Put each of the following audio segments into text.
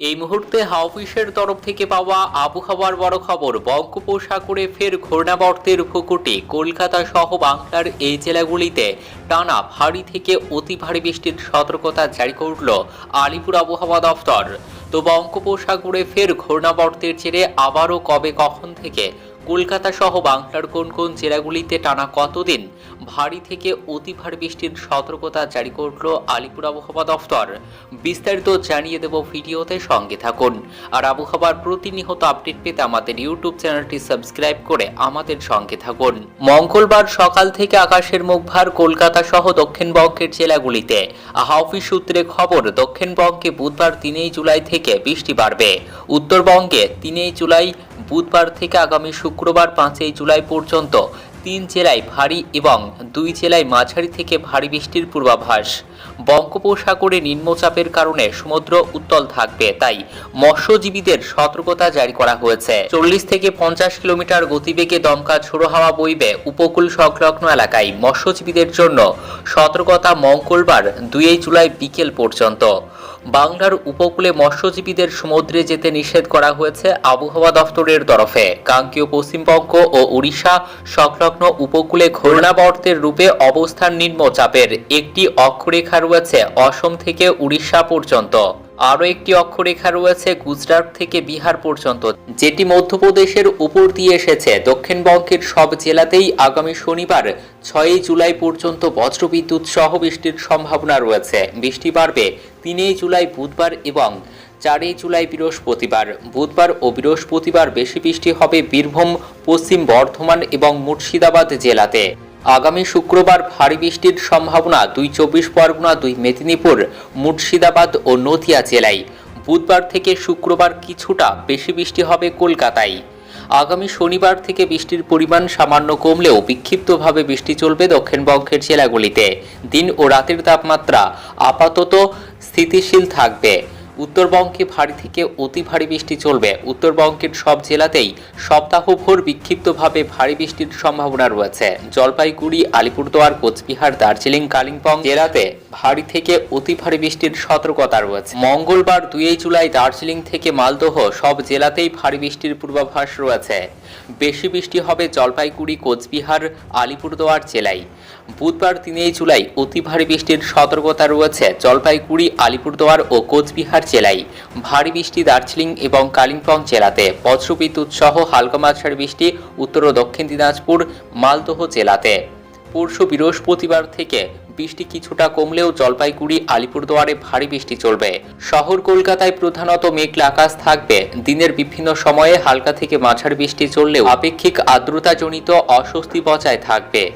এই মুহূর্তে হাওফিসের তরফ থেকে পাওয়া আবহাওয়ার বড় খবর, বঙ্গোপসাগরে ফের ঘূর্ণাবর্তের ভুকুটি কলকাতা সহ বাংলার এই জেলাগুলিতে টানা ভারী থেকে অতি ভারী বৃষ্টির সতর্কতা জারি করল আলিপুর আবহাওয়া দফতর। তো বঙ্গোপসাগরে ফের ঘূর্ণাবর্তের জেরে আবারও কবে, কখন থেকে কলকাতা সহ বাংলার কোন কোন জেলাগুলিতে টানা কতদিন ভারী থেকে অতি ভারী বৃষ্টির সতর্কতা জারি করল আলিপুর আবহাওয়া দফতর বিস্তারিত জানিয়ে দেব ভিডিওতে সঙ্গে থাকুন। আর আবহাওয়ার প্রতিনিয়ত আপডেট পেতে আমাদের ইউটিউব চ্যানেলটি সাবস্ক্রাইব করে আমাদের সঙ্গে থাকুন। মঙ্গলবার সকাল থেকে আকাশের মুখভার কলকাতা সহ দক্ষিণবঙ্গের জেলাগুলিতে। হাওফি সূত্রে খবর, দক্ষিণবঙ্গে বুধবার তিনই জুলাই থেকে বৃষ্টি বাড়বে। উত্তরবঙ্গে তিনই জুলাই বুধবার থেকে আগামী শুক্রবার পাঁচই জুলাই পর্যন্ত তিন জেলায় ভারী এবং দুই জেলায় মাঝারি থেকে ভারী বৃষ্টির পূর্বাভাস। বঙ্গোপসাগরে নিম্নচাপের কারণে সমুদ্র উত্তল থাকবে, তাই মৎস্যজীবীদের সতর্কতা জারি করা হয়েছে। চল্লিশ থেকে পঞ্চাশ কিলোমিটার গতিবেগে দমকা ঝোড়ো হাওয়া বইবে উপকূল সংলগ্ন এলাকায়। মৎস্যজীবীদের জন্য সতর্কতা মঙ্গলবার দুই জুলাই বিকেল পর্যন্ত। বাংলার উপকূলে মৎস্যজীবীদের সমুদ্রে যেতে নিষেধ করা হয়েছে আবহাওয়া দফতরের তরফে। কাঙ্ক্ষীয় পশ্চিমবঙ্গ ও উড়িষ্যা সংলগ্ন উপকূলে ঘূর্ণাবর্তের রূপে অবস্থান নিম্নচাপের। একটি অক্ষরেখা রয়েছে অসম থেকে উড়িষ্যা পর্যন্ত। আরও একটি অক্ষরেখা রয়েছে গুজরাট থেকে বিহার পর্যন্ত, যেটি মধ্যপ্রদেশের উপর দিয়ে এসেছে। দক্ষিণবঙ্গের সব জেলাতেই আগামী শনিবার ছয়ই জুলাই পর্যন্ত বজ্রবিদ্যুৎ সহ বৃষ্টির সম্ভাবনা রয়েছে। বৃষ্টি বাড়বে তিনই জুলাই বুধবার এবং চারই জুলাই বৃহস্পতিবার। বুধবার ও বৃহস্পতিবার বেশি বৃষ্টি হবে বীরভূম, পশ্চিম বর্ধমান এবং মুর্শিদাবাদ জেলাতে। আগামী শুক্রবার ভারী বৃষ্টির সম্ভাবনা দুই চব্বিশ পরগনা, দুই মেদিনীপুর, মুর্শিদাবাদ ও নদিয়া জেলায়। বুধবার থেকে শুক্রবার কিছুটা বেশি বৃষ্টি হবে কলকাতায়। আগামী শনিবার থেকে বৃষ্টির পরিমাণ সামান্য কমলেও বিক্ষিপ্তভাবে বৃষ্টি চলবে দক্ষিণবঙ্গের জেলাগুলিতে। দিন ও রাতের তাপমাত্রা আপাতত স্থিতিশীল থাকবে। উত্তরবঙ্গে ভারী থেকে অতি ভারী বৃষ্টি চলবে। উত্তরবঙ্গের সব জেলাতেই সপ্তাহভর বিক্ষিপ্তভাবে ভারী বৃষ্টির সম্ভাবনা রয়েছে। জলপাইগুড়ি, আলিপুরদুয়ার, কোচবিহার, দার্জিলিং, কালিম্পং জেলাতে ভারী থেকে অতি ভারী বৃষ্টির সতর্কতা রয়েছে। মঙ্গলবার দুই জুলাই দার্জিলিং থেকে মালদহ সব জেলাতেই ভারী বৃষ্টির পূর্বাভাস রয়েছে। বেশি বৃষ্টি হবে জলপাইগুড়ি, কোচবিহার, আলিপুরদুয়ার জেলায়। বুধবার তিনই জুলাই অতি ভারী বৃষ্টির সতর্কতা রয়েছে জলপাইগুড়ি, আলিপুরদুয়ার ও কোচবিহার জেলায়। ভারী বৃষ্টি দার্জিলিং এবং কালিম্পং জেলাতে বজ্রবিদ্যুৎ সহ হালকা মাঝারি বৃষ্টি উত্তর ও দক্ষিণ দিনাজপুর, মালদহ জেলাতে। পরশু বৃহস্পতিবার থেকে বৃষ্টি কিছুটা কমলেও জলপাইগুড়ি, আলিপুরদুয়ারে ভারী বৃষ্টি চলবে। শহর কলকাতায় প্রধানত মেঘলা আকাশ থাকবে। দিনের বিভিন্ন সময়ে হালকা থেকে মাঝারি বৃষ্টি চললেও আপেক্ষিক আর্দ্রতাজনিত অস্বস্তি বজায় থাকবে।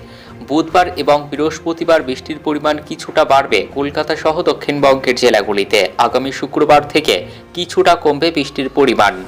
বুধবার এবং বৃহস্পতিবার বৃষ্টির পরিমাণ কিছুটা বাড়বে কলকাতা সহ দক্ষিণবঙ্গের জেলাগুলিতে। আগামী শুক্রবার থেকে কিছুটা কমবে বৃষ্টির পরিমাণ।